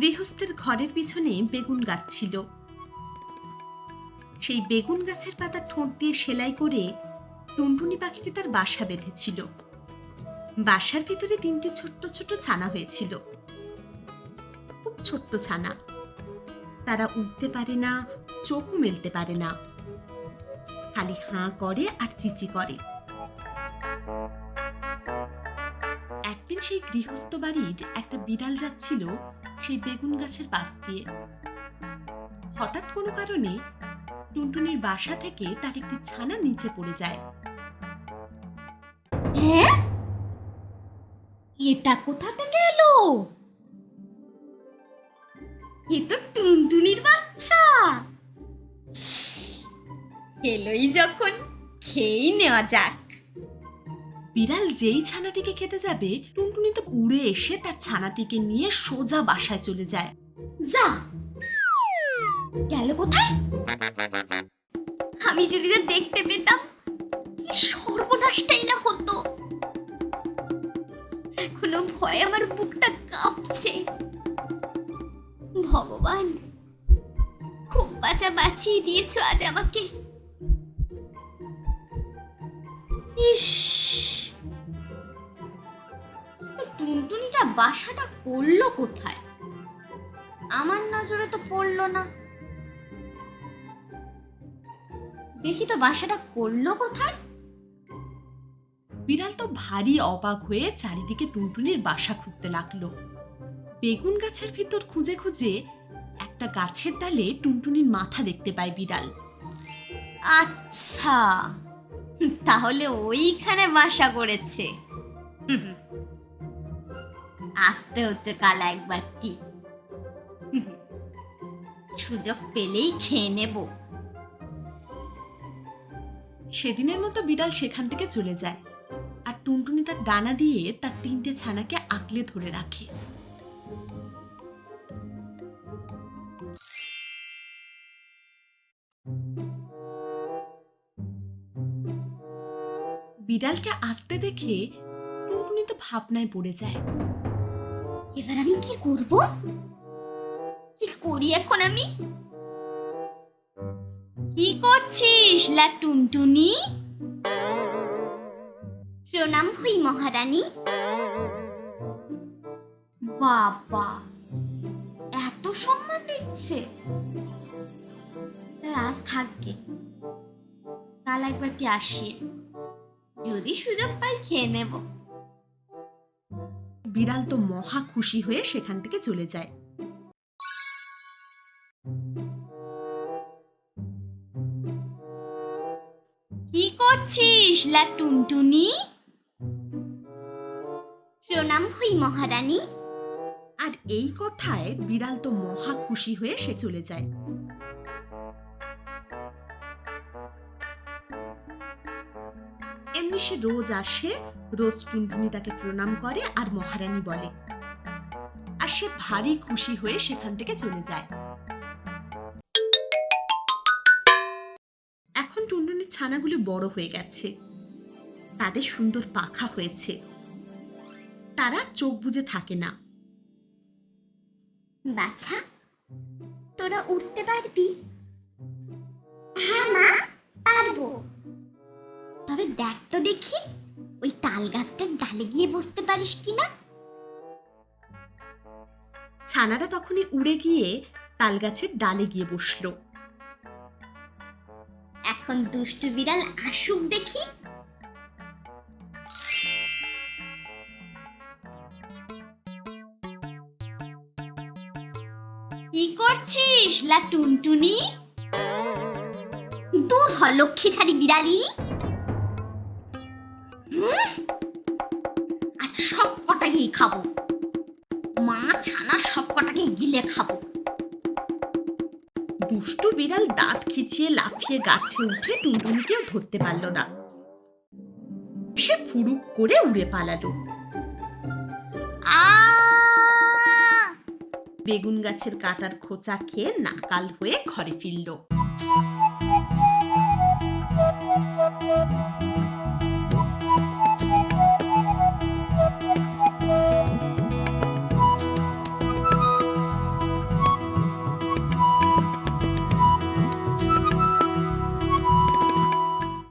গৃহস্থের ঘরের পিছনে বেগুন গাছ ছিল। সেই বেগুন গাছের পাতা ঠোঁট দিয়ে সেলাই করে টুনটুনি পাখিটি তার বাসা বেঁধেছিল। বাসার ভিতরে তিনটি ছোট্ট ছোট্ট ছানা হয়েছিল। খুব ছোট্ট ছানা। তারা উঠতে পারে না, চোখও মেলতে পারে না। খালি হাঁ করে আর চিচি করে। একদিন সেই গৃহস্থ বাড়ির একটা বিড়াল যাচ্ছিল সেই বেগুন গাছের পাশ দিয়ে। হঠাৎ কোনো কারণে টুনটুনির বাসা থেকে তার একটি ছানা নিচে পড়ে যায়। হ্যাঁ? এটা কোথা থেকে এলো? এ তো টুনটুনির বাচ্চা। এলোই যখন খেয়েই নেওয়া যাক। বিড়াল যেই ছানাটিকে খেতে যাবে টুনটুনি তো উড়ে এসে তার ছানাটিকে নিয়ে সোজা বাসায় চলে যায়। যা। গেল কোথায়? আমি যদি না দেখতে পেতাম কি সর্বনাশটাই না হতো। এখনও ভয়ে আমার বুকটা কাঁপছে। ভগবান। খুব বাঁচা বাঁচিয়ে দিয়েছ আজ আমাকে। ইস। টুনটুনিটা বাসাটা করল কোথায়? আমার নজরে তো পড়ল না। দেখি তো বাসাটা করল কোথায়? বিড়াল তো ভারী অবাক হয়ে চারিদিকে টুনটুনির বাসা খুঁজতে লাগল। বেগুন গাছের ভিতর খুঁজে খুঁজে একটা গাছের ডালে টুনটুনির মাথা দেখতে পায় বিড়াল। আচ্ছা তাহলে ওইখানে বাসা করেছে। আসতে হচ্ছে কাল একবার ঠিক সুযোগ পেলেই খেয়ে নেব। সেদিনের মতো বিড়াল সেখান থেকে চলে যায়, আর টুনটুনি তার ডানা দিয়ে তার তিনটে ছানাকে আঁকলে ধরে রাখে। বিড়ালকে আসতে দেখে টুনটুনি তো ভাবনায় পড়ে যায়। এবার আমি কি করব? কি করি এখন আমি? কি করছিস লা টুনটুনি প্রণাম হই মহারানী। বাবা, এত সম্মান দিচ্ছে। আজ থাকবে কাল একবারটি আসিয়ে যদি সুযোগ পাই খেয়ে নেব। বিড়াল তো মহা খুশি হয়ে সেখান থেকে চলে যায়। কি করছিস লা টুনটুনি প্রণাম হই মহারানী। আর এই কথায় বিড়াল তো মহা খুশি হয়ে সে চলে যায়। এমনি রোজ আসে, রোজ টুনটুনি তাকে প্রণাম করে আর মহারানী বলে। আর সে ভারী খুশি হয়ে সেখান থেকে চলে যায়। এখন টুনটুনির ছানাগুলো বড় হয়ে গেছে। তাদের সুন্দর পাখা হয়েছে। তারা চোখ বুজে থাকে না। বাছা, তোরা উঠতে পারবি? হ্যাঁ মা, পারব। তবে দেখ তো দেখি ওই তাল গাছটার ডালে গিয়ে বসতে পারিস কিনা? ছানারা তখনই উড়ে গিয়ে তালগাছের ডালে গিয়ে বসল। এখন দুষ্টু বিড়াল আসুক দেখি। কি করছিস লা টুনটুনি দূর হ লক্ষ্মী ছাড়ি বিড়ালিনি। আজ সব কটাকেই খাব। মা ছানা সব কটাকেই গিলে খাব। দুষ্টু বিড়াল দাঁত খিচিয়ে লাফিয়ে গাছে উঠে টুনটুনিকেও ধরতে পারল না। সে ফুরুক করে উড়ে পালালো। বেগুন গাছের কাটার খোঁচা খেয়ে নাকাল হয়ে ঘরে ফিরল।